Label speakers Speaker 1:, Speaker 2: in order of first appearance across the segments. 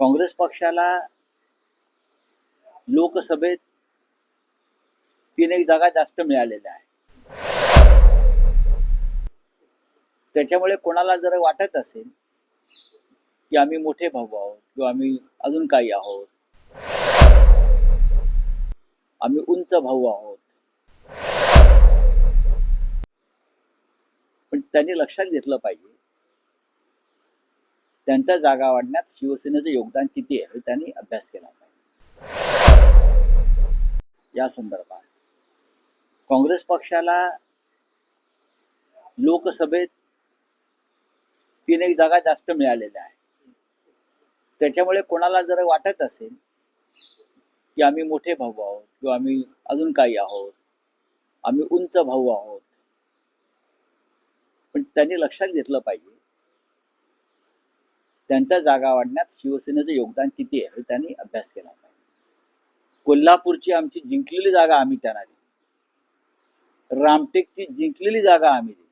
Speaker 1: काँग्रेस पक्षाला लोकसभेत तीन एक जागा जास्त मिळालेल्या आहे त्याच्यामुळे कोणाला जर वाटत असेल की आम्ही मोठे भाऊ आहोत किंवा आम्ही अजून काही आहोत आम्ही उंच भाऊ आहोत पण त्यांनी लक्षात घेतलं पाहिजे त्यांच्या जागा वाढण्यात शिवसेनेचं योगदान किती आहे हे त्यांनी अभ्यास केला पाहिजे. या संदर्भात काँग्रेस पक्षाला लोकसभेत तीन एक जागा जास्त मिळालेल्या आहे त्याच्यामुळे कोणाला जर वाटत असेल की आम्ही मोठे भाऊ आहोत किंवा आम्ही अजून काही आहोत आम्ही उंच भाऊ आहोत पण त्यांनी लक्षात घेतलं पाहिजे त्यांच्या जागा वाढण्यात शिवसेनेचं योगदान किती आहे हे त्यांनी अभ्यास केला पाहिजे. कोल्हापूरची आमची जिंकलेली जागा आम्ही त्यांना दिली. रामटेकची जिंकलेली जागा आम्ही दिली.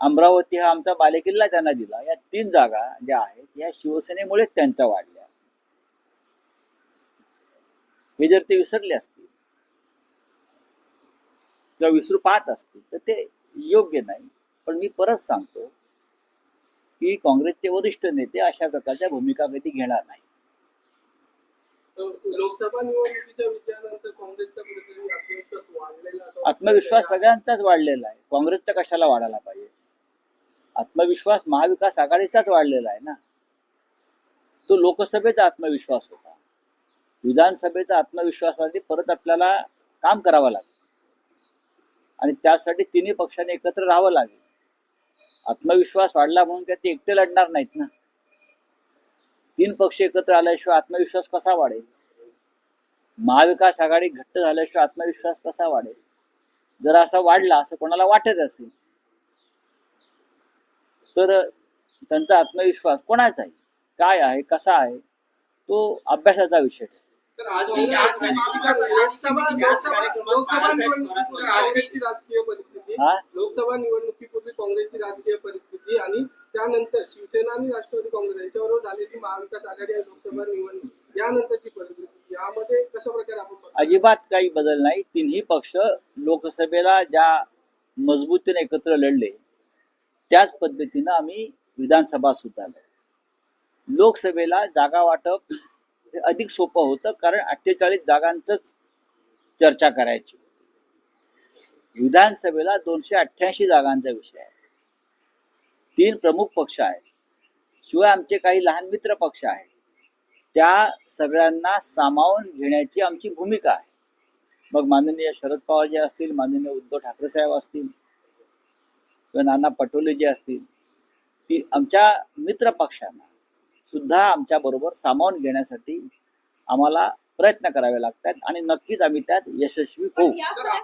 Speaker 1: अमरावती हा आमचा बालेकिल्ला त्यांना दिला. या तीन जागा ज्या आहेत या शिवसेनेमुळेच त्यांच्या वाढल्या. हे जर ते विसरले असतील किंवा विसरू पाहत असतील तर ते योग्य नाही. पण मी परत सांगतो की काँग्रेसचे वरिष्ठ नेते अशा प्रकारच्या भूमिका कधी घेणार नाही.
Speaker 2: तर लोकसभा निवडणुकीच्या विजयानंतर काँग्रेसचा कुठेतरी आत्मविश्वास वाढलेला असं वाटतं.
Speaker 1: आत्मविश्वास सगळ्यांचाच वाढलेला आहे. काँग्रेसचा कशाला वाढायला पाहिजे? आत्मविश्वास महाविकास आघाडीचाच वाढलेला आहे ना? तो लोकसभेचा आत्मविश्वास होता. विधानसभेचा आत्मविश्वासासाठी परत आपल्याला काम करावं लागेल. आणि त्यासाठी तिन्ही पक्षांनी एकत्र राहावं लागेल. आत्मविश्वास वाढला म्हणून काय ते एकटे लढणार नाहीत ना? तीन पक्ष एकत्र आल्याशिवाय आत्मविश्वास कसा वाढेल? महाविकास आघाडी घट्ट झाल्याशिवाय आत्मविश्वास कसा वाढेल? जर असा वाढला असं कोणाला वाटत असेल? तर त्यांचा आत्मविश्वास कोणाचा आहे? काय आहे? कसा आहे? तो अभ्यासाचा विषय
Speaker 2: लोकसभा लोकसभा काँग्रेसची राजकीय परिस्थिती आणि त्यानंतर शिवसेना आणि राष्ट्रवादी काँग्रेस यांच्याबरोबर झालेली महाविकास आघाडी आणि लोकसभा निवडणूक यानंतरची परिस्थिती यामध्ये कशा प्रकारे आपण
Speaker 1: अजिबात काही बदल नाही. तिन्ही पक्ष लोकसभेला ज्या मजबूतीने एकत्र लढले त्याच पद्धतीनं आम्ही विधानसभा सुद्धा लोकसभेला जागा वाटप हे अधिक सोपं होतं कारण अठ्ठेचाळीस जागांचंच चर्चा करायची विधानसभेला दोनशे अठ्ठ्याऐंशी जागांचा विषय आहे. तीन प्रमुख पक्ष आहेत. शिवाय आमचे काही लहान मित्र पक्ष आहेत. त्या सगळ्यांना सामावून घेण्याची आमची भूमिका आहे. मग माननीय शरद पवार जे असतील माननीय उद्धव ठाकरे साहेब असतील किंवा नाना पटोले जे असतील ती आमच्या मित्र पक्षांना सुद्धा आमच्या बरोबर सामावून घेण्यासाठी आम्हाला प्रयत्न करावे लागतात आणि नक्कीच आम्ही त्यात यशस्वी होऊ.